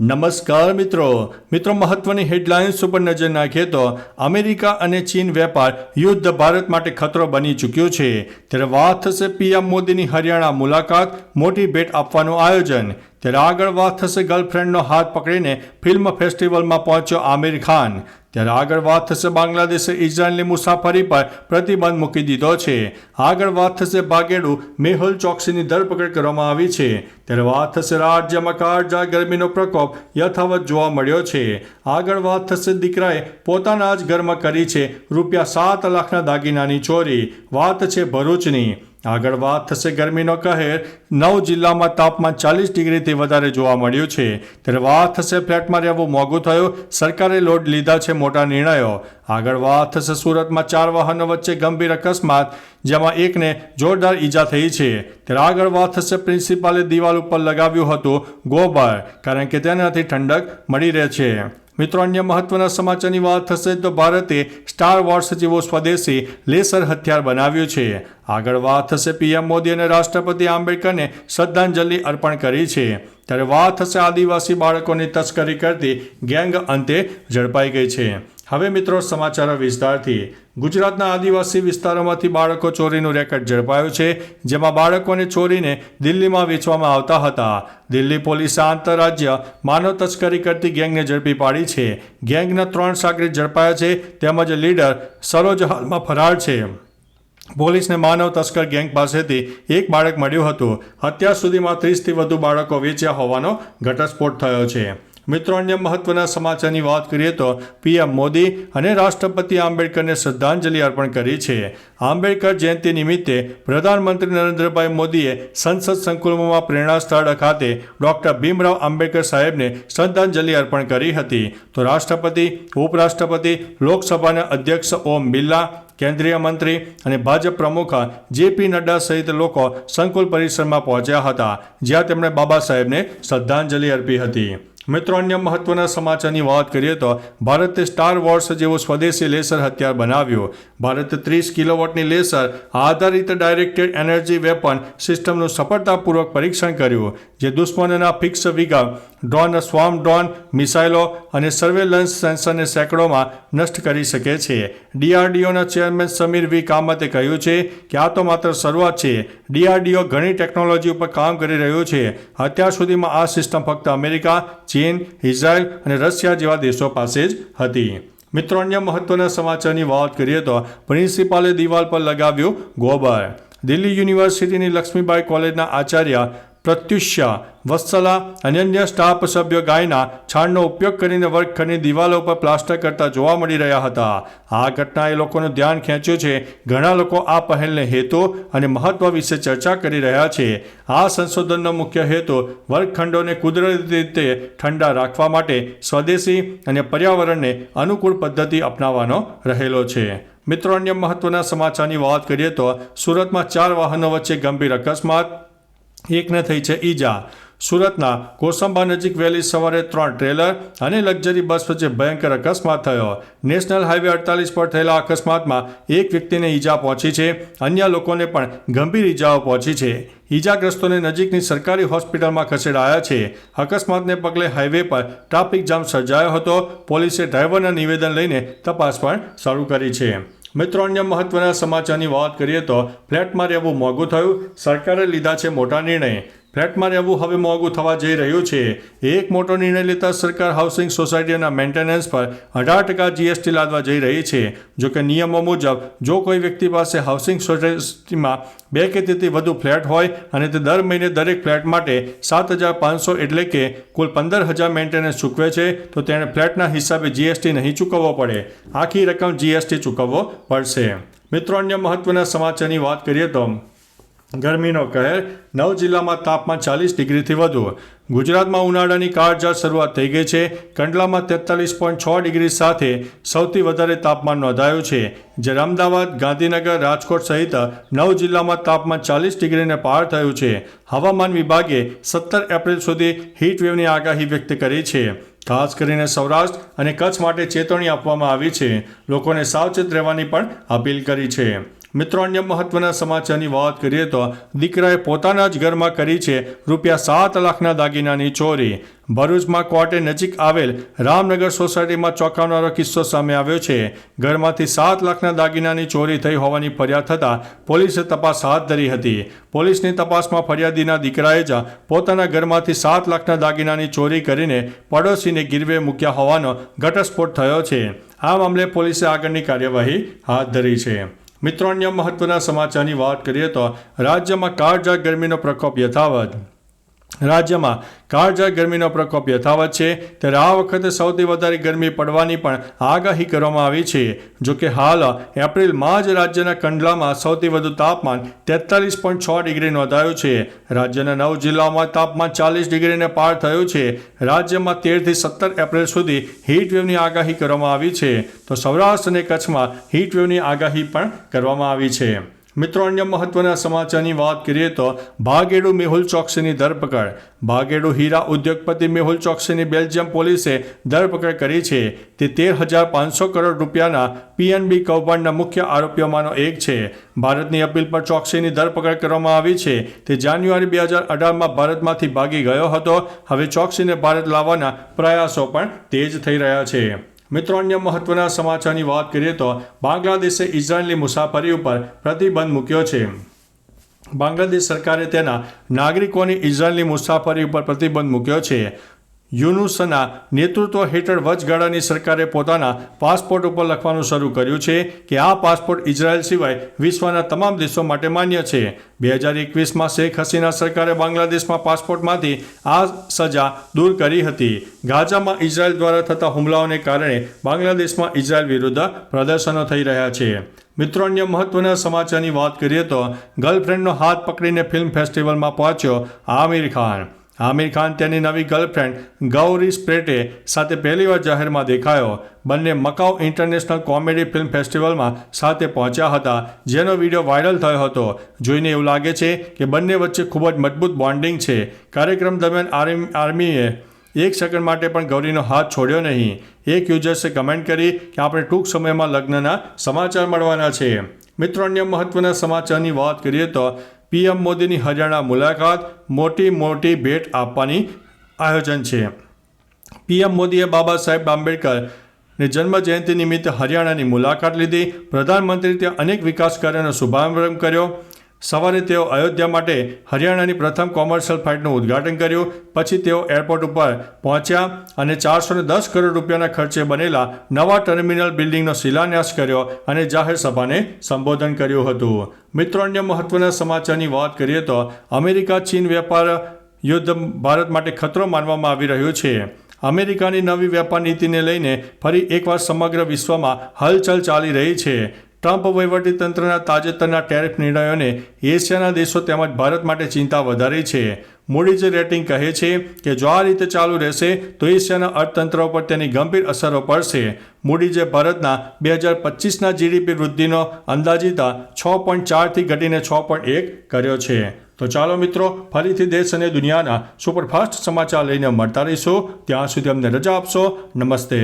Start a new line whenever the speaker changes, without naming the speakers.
નમસ્કાર મિત્રો. મિત્રો, મહત્વની હેડલાઇન્સ ઉપર નજર નાખીએ તો અમેરિકા અને ચીન વેપાર યુદ્ધ ભારત માટે ખતરો બની ચૂક્યો છે. ત્યારે વાત થશે પીએમ મોદીની હરિયાણા મુલાકાત, મોટી ભેટ આપવાનું આયોજન. ત્યારે આગળ વાત થશે ગર્લફ્રેન્ડનો હાથ પકડીને ફિલ્મ ફેસ્ટિવલમાં પહોંચ્યો આમિર ખાન. ત્યારે આગળ વાત થશે બાંગ્લાદેશે ઇઝરાયલની મુસાફરી પર પ્રતિબંધ મૂકી દીધો છે. આગળ વાત થશે ભાગેડુ મેહુલ ચોકસીની ધરપકડ કરવામાં આવી છે. ત્યારે વાત થશે રાજ્યમાં કાળજા ગરમીનો પ્રકોપ યથાવત જોવા મળ્યો છે. આગળ વાત થશે દીકરાએ પોતાના જ ઘરમાં કરી છે રૂપિયા સાત લાખના દાગીનાની ચોરી. વાત છે ભરૂચની. આગળ વાત થશે ગરમીનો કહેર. નવ જિલ્લામાં તાપમાન ચાલીસ ડિગ્રીથી વધારે જોવા મળ્યું છે. ત્યારે વાત થશે ફ્લેટમાં રહેવું મોંઘું થયું. સરકારે લોડ લીધા છે મોટા નિર્ણયો. આગળ વાત થશે સુરતમાં ચાર વાહનો વચ્ચે ગંભીર અકસ્માત, જેમાં એકને જોરદાર ઈજા થઈ છે. ત્યારે આગળ વાત થશે પ્રિન્સિપાલે દિવાલ ઉપર લગાવ્યું હતું ગોબર, કારણ કે તેનાથી ઠંડક મળી રહે છે. મિત્રો, અન્ય મહત્વના સમાચારની વાત થશે તો ભારતે સ્ટાર વોર્સ જેવો સ્વદેશી લેસર હથિયાર બનાવ્યું છે. આગળ વાત થશે પીએમ મોદી અને રાષ્ટ્રપતિ આંબેડકરને શ્રદ્ધાંજલિ અર્પણ કરી છે. ત્યારે વાત થશે આદિવાસી બાળકોની તસ્કરી કરતી ગેંગ અંતે ઝડપાઈ ગઈ છે. હવે મિત્રો સમાચાર વિસ્તારથી. ગુજરાતના આદિવાસી વિસ્તારોમાંથી બાળકો ચોરીનું રેકર્ડ ઝડપાયું છે, જેમાં બાળકોને ચોરીને દિલ્હીમાં વેચવામાં આવતા હતા. દિલ્હી પોલીસે આંતરરાજ્ય માનવ તસ્કરી કરતી ગેંગને ઝડપી પાડી છે. ગેંગના ત્રણ સાગરીત ઝડપાયા છે, તેમજ લીડર સરોજ હાલમાં ફરાર છે. પોલીસને માનવ તસ્કર ગેંગ પાસેથી એક બાળક મળ્યું હતું. અત્યાર સુધીમાં ત્રીસથી વધુ બાળકો વેચ્યા હોવાનો ઘટસ્ફોટ થયો છે. મિત્રો, અન્ય મહત્વના સમાચારની વાત કરીએ તો પીએમ મોદી અને રાષ્ટ્રપતિ આંબેડકરને શ્રદ્ધાંજલિ અર્પણ કરી છે. આંબેડકર જયંતિ નિમિત્તે પ્રધાનમંત્રી નરેન્દ્રભાઈ મોદીએ સંસદ સંકુલમાં પ્રેરણા સ્થળ ખાતે ડોક્ટર ભીમરાવ આંબેડકર સાહેબને શ્રદ્ધાંજલિ અર્પણ કરી હતી. તો રાષ્ટ્રપતિ, ઉપરાષ્ટ્રપતિ, લોકસભાના અધ્યક્ષ ઓમ બિરલા, કેન્દ્રીય મંત્રી અને ભાજપ પ્રમુખ જેપી નડ્ડા સહિત લોકો સંકુલ પરિસરમાં પહોંચ્યા હતા, જ્યાં તેમણે બાબા સાહેબને શ્રદ્ધાંજલિ અર્પી હતી. મિત્રો, અન્ય મહત્વના સમાચારની વાત કરીએ તો ભારતે સ્ટાર વોર્સ જેવો સ્વદેશી લેસર હથિયાર બનાવ્યો. ભારતે ત્રીસ કિલોવોટની લેસર, આધારિત ડાયરેક્ટેડ એનર્જી વેપન સિસ્ટમનું સફળતાપૂર્વક પરીક્ષણ કર્યું. જે દુશ્મનના fixed wing drone, swarm drone, મિસાઇલો અને સર્વેલન્સ સેન્સરને સેંકડોમાં નષ્ટ કરી શકે છે. ડીઆરડીઓના ચેરમેન સમીર વી. કામતે કહ્યું છે કે આ તો માત્ર શરૂઆત છે. ડીઆરડીઓ ઘણી ટેકનોલોજી ઉપર કામ કરી રહ્યું છે. અત્યાર સુધીમાં આ સિસ્ટમ ફક્ત અમેરિકા ચીન, ઇઝરાયલ અને રશિયા જેવા દેશો પાસે જ હતી. મિત્રો, અન્ય મહત્વના સમાચારની વાત કરીએ તો પ્રિન્સિપાલે દિવાલ પર લગાવ્યું ગોબર. દિલ્હી યુનિવર્સિટીની લક્ષ્મીબાઈ કોલેજના આચાર્ય પ્રત્યુષ્યા, વત્સલા અને અન્ય સ્ટાફ સભ્યો ગાયના છાણનો ઉપયોગ કરીને વર્ગખંડની દિવાલો પર પ્લાસ્ટર કરતા જોવા મળી રહ્યા હતા. આ ઘટનાએ લોકોનું ધ્યાન ખેંચ્યું છે. ઘણા લોકો આ પહેલને હેતુ અને મહત્વ વિશે ચર્ચા કરી રહ્યા છે. આ સંશોધનનો મુખ્ય હેતુ વર્ગખંડોને કુદરતી રીતે ઠંડા રાખવા માટે સ્વદેશી અને પર્યાવરણને અનુકૂળ પદ્ધતિ અપનાવવાનો રહેલો છે. મિત્રો, અન્ય મહત્વના સમાચારની વાત કરીએ તો સુરતમાં ચાર વાહનો વચ્ચે ગંભીર અકસ્માત એકને થઈ છે ઈજા. સુરતના કોસંબા નજીક વહેલી સવારે ત્રણ ટ્રેલર અને લક્ઝરી બસ વચ્ચે ભયંકર અકસ્માત થયો. નેશનલ હાઈવે અડતાલીસ પર થયેલા અકસ્માતમાં એક વ્યક્તિને ઈજા પહોંચી છે, અન્ય લોકોને પણ ગંભીર ઈજાઓ પહોંચી છે. ઈજાગ્રસ્તોને નજીકની સરકારી હોસ્પિટલમાં ખસેડાયા છે. અકસ્માતને પગલે હાઈવે પર ટ્રાફિક જામ સર્જાયો હતો. પોલીસે ડ્રાઈવરના નિવેદન લઈને તપાસ પણ શરૂ કરી છે. મિત્રો, અન્ય મહત્વના સમાચારની વાત કરીએ તો ફ્લેટમાં રહેવું મોંઘું થયું. સરકારે લીધા છે મોટા નિર્ણય. ફ્લેટમાં રહેવું હવે મોંઘું થવા જઈ રહ્યું છે. એક મોટો નિર્ણય લેતા સરકાર હાઉસિંગ સોસાયટીના મેન્ટેનન્સ પર અઢાર ટકા જીએસટી લાદવા જઈ રહી છે. જો કે નિયમો મુજબ, જો કોઈ વ્યક્તિ પાસે હાઉસિંગ સોસાયટીમાં બે કે તેથી વધુ ફ્લેટ હોય અને તે દર મહિને દરેક ફ્લેટ માટે સાત હજાર પાંચસો એટલે કે કુલ પંદર હજાર મેન્ટેનન્સ ચૂકવે છે, તો તેણે ફ્લેટના હિસાબે જીએસટી નહીં ચૂકવવો પડે. આખી રકમ જીએસટી ચૂકવવો પડશે. મિત્રો, અન્ય મહત્વના સમાચારની વાત કરીએ તો ગરમીનો કહેર, નવ જિલ્લામાં તાપમાન ચાલીસ ડિગ્રીથી વધુ. ગુજરાતમાં ઉનાળાની કાળઝાળ શરૂઆત થઈ ગઈ છે. કંડલામાં તેતાલીસ પોઈન્ટ છ ડિગ્રી સાથે સૌથી વધારે તાપમાન નોંધાયું છે. જ્યારે અમદાવાદ, ગાંધીનગર, રાજકોટ સહિત નવ જિલ્લામાં તાપમાન ચાલીસ ડિગ્રીને પાર થયું છે. હવામાન વિભાગે સત્તર એપ્રિલ સુધી હીટ વેવની આગાહી વ્યક્ત કરી છે. ખાસ કરીને સૌરાષ્ટ્ર અને કચ્છ માટે ચેતવણી આપવામાં આવી છે. લોકોને સાવચેત રહેવાની પણ અપીલ કરી છે. મિત્રો, અન્ય મહત્વના સમાચારની વાત કરીએ તો દીકરાએ પોતાના જ ઘરમાં કરી છે રૂપિયા સાત લાખના દાગીનાની ચોરી. ભરૂચમાં કોર્ટે નજીક આવેલ રામનગર સોસાયટીમાં ચોંકાવનારો કિસ્સો સામે આવ્યો છે. ઘરમાંથી સાત લાખના દાગીનાની ચોરી થઈ હોવાની ફરિયાદ થતાં પોલીસે તપાસ હાથ ધરી હતી. પોલીસની તપાસમાં ફરિયાદીના દીકરાએ જ પોતાના ઘરમાંથી સાત લાખના દાગીનાની ચોરી કરીને પડોશીને ગીરવે મૂક્યા હોવાનો ઘટસ્ફોટ થયો છે. આ મામલે પોલીસે આગળની કાર્યવાહી હાથ ધરી છે. મિત્રો અન્ય મહત્વના સમાચારની વાત કરીએ તો રાજ્યમાં કાળઝાળ ગરમીનો પ્રકોપ યથાવત. રાજ્યમાં કાળઝાળ ગરમીનો પ્રકોપ યથાવત છે. ત્યારે આ વખતે સૌથી વધારે ગરમી પડવાની પણ આગાહી કરવામાં આવી છે. જો કે હાલ એપ્રિલમાં જ રાજ્યના કંડલામાં સૌથી વધુ તાપમાન તેતાલીસ પોઈન્ટ છ ડિગ્રી નોંધાયું છે. રાજ્યના નવ જિલ્લાઓમાં તાપમાન ચાલીસ ડિગ્રીને પાર થયું છે. રાજ્યમાં તેરથી સત્તર એપ્રિલ સુધી હીટવેવની આગાહી કરવામાં આવી છે. તો સૌરાષ્ટ્ર અને કચ્છમાં હીટવેવની આગાહી પણ કરવામાં આવી છે. મિત્રો, અન્ય મહત્વના સમાચારની વાત કરીએ તો ભાગેડુ મેહુલ ચોકસીની ધરપકડ. ભાગેડુ હીરા ઉદ્યોગપતિ મેહુલ ચોકસીની બેલ્જિયમ પોલીસે ધરપકડ કરી છે. તે તેર હજાર પાંચસો કરોડ રૂપિયાના પીએનબી કૌભાંડના મુખ્ય આરોપીઓમાંનો એક છે. ભારતની અપીલ પર ચોકસીની ધરપકડ કરવામાં આવી છે. તે જાન્યુઆરી બે હજાર અઢારમાં ભારતમાંથી ભાગી ગયો હતો. હવે ચોકસીને ભારત લાવવાના પ્રયાસો પણ તેજ થઈ રહ્યા છે. મિત્રો, અન્ય મહત્વના સમાચારની વાત કરીએ તો બાંગ્લાદેશે ઇઝરાયેલની મુસાફરી ઉપર પ્રતિબંધ મૂક્યો છે. બાંગ્લાદેશ સરકારે તેના નાગરિકોની ઇઝરાયેલની મુસાફરી ઉપર પ્રતિબંધ મૂક્યો છે. યુનુસના નેતૃત્વ હેઠળ વચગાળાની સરકારે પોતાના પાસપોર્ટ ઉપર લખવાનું શરૂ કર્યું છે કે આ પાસપોર્ટ ઇઝરાયલ સિવાય વિશ્વના તમામ દેશો માટે માન્ય છે. બે હજાર એકવીસમાં શેખ હસીના સરકારે બાંગ્લાદેશમાં પાસપોર્ટમાંથી આ સજા દૂર કરી હતી. ગાઝામાં ઇઝરાયલ દ્વારા થતા હુમલાઓને કારણે બાંગ્લાદેશમાં ઇઝરાયલ વિરુદ્ધ પ્રદર્શનો થઈ રહ્યા છે. મિત્રો, અન્ય મહત્વના સમાચારની વાત કરીએ તો ગર્લફ્રેન્ડનો હાથ પકડીને ફિલ્મ ફેસ્ટિવલમાં પહોંચ્યો આમિર ખાન. આમિર ખાન તેની નવી ગર્લફ્રેન્ડ ગૌરી સ્પ્રેટે સાથે પહેલીવાર જાહેરમાં દેખાયો. બંને મકાઉ ઇન્ટરનેશનલ કોમેડી ફિલ્મ ફેસ્ટિવલમાં સાથે પહોંચ્યા હતા, જેનો વીડિયો વાયરલ થયો હતો. જોઈને એવું લાગે છે કે બંને વચ્ચે ખૂબ જ મજબૂત બોન્ડિંગ છે. કાર્યક્રમ દરમિયાન આર્મી, આર્મીએ એક સેકન્ડ માટે પણ ગૌરીનો હાથ છોડ્યો નહીં. એક યુઝર્સે કમેન્ટ કરી કે આપણે ટૂંક સમયમાં લગ્નના સમાચાર મળવાના છે. મિત્રો, અન્ય મહત્વના સમાચારની વાત કરીએ તો પીએમ મોદીની હરિયાણા મુલાકાત મોટી મોટી ભેટ આપવાની આયોજન છે. પીએમ મોદીએ બાબા સાહેબ આંબેડકરની જન્મ જયંતિ નિમિત્તે હરિયાણાની મુલાકાત લીધી. પ્રધાનમંત્રી ત્યાં અનેક વિકાસ કાર્યોનો શુભારંભ કર્યો. સવારે તેઓ અયોધ્યા માટે હરિયાણાની પ્રથમ કોમર્શિયલ ફ્લાઇટનું ઉદ્ઘાટન કર્યું. પછી તેઓ એરપોર્ટ ઉપર પહોંચ્યા અને ચારસો દસ કરોડ રૂપિયાના ખર્ચે બનેલા નવા ટર્મિનલ બિલ્ડિંગનો શિલાન્યાસ કર્યો અને જાહેર સભાને સંબોધન કર્યું હતું. મિત્રો, અન્ય મહત્વના સમાચારની વાત કરીએ તો અમેરિકા ચીન વેપાર યુદ્ધ ભારત માટે ખતરો માનવામાં આવી રહ્યું છે. અમેરિકાની નવી વેપાર નીતિને લઈને ફરી એકવાર સમગ્ર વિશ્વમાં હલચલ ચાલી રહી છે. ટ્રમ્પ વહીવટીતંત્રના તાજેતરના ટેરિફ નિર્ણયોને એશિયાના દેશો તેમજ ભારત માટે ચિંતા વધારી છે. મૂડીજ રેટિંગ કહે છે કે જો આ રીતે ચાલુ રહેશે, તો એશિયાના અર્થતંત્ર પર તેની ગંભીર અસરો પડશે. મૂડીજે ભારતના બે હજાર પચીસના જીડીપી વૃદ્ધિનો અંદાજિતા છ પોઈન્ટ ચારથી ઘટીને છ પોઈન્ટ એક કર્યો છે. તો ચાલો મિત્રો, ફરીથી દેશ અને દુનિયાના સુપરફાસ્ટ સમાચાર લઈને મળતા રહીશું. ત્યાં સુધી અમને રજા આપશો. નમસ્તે.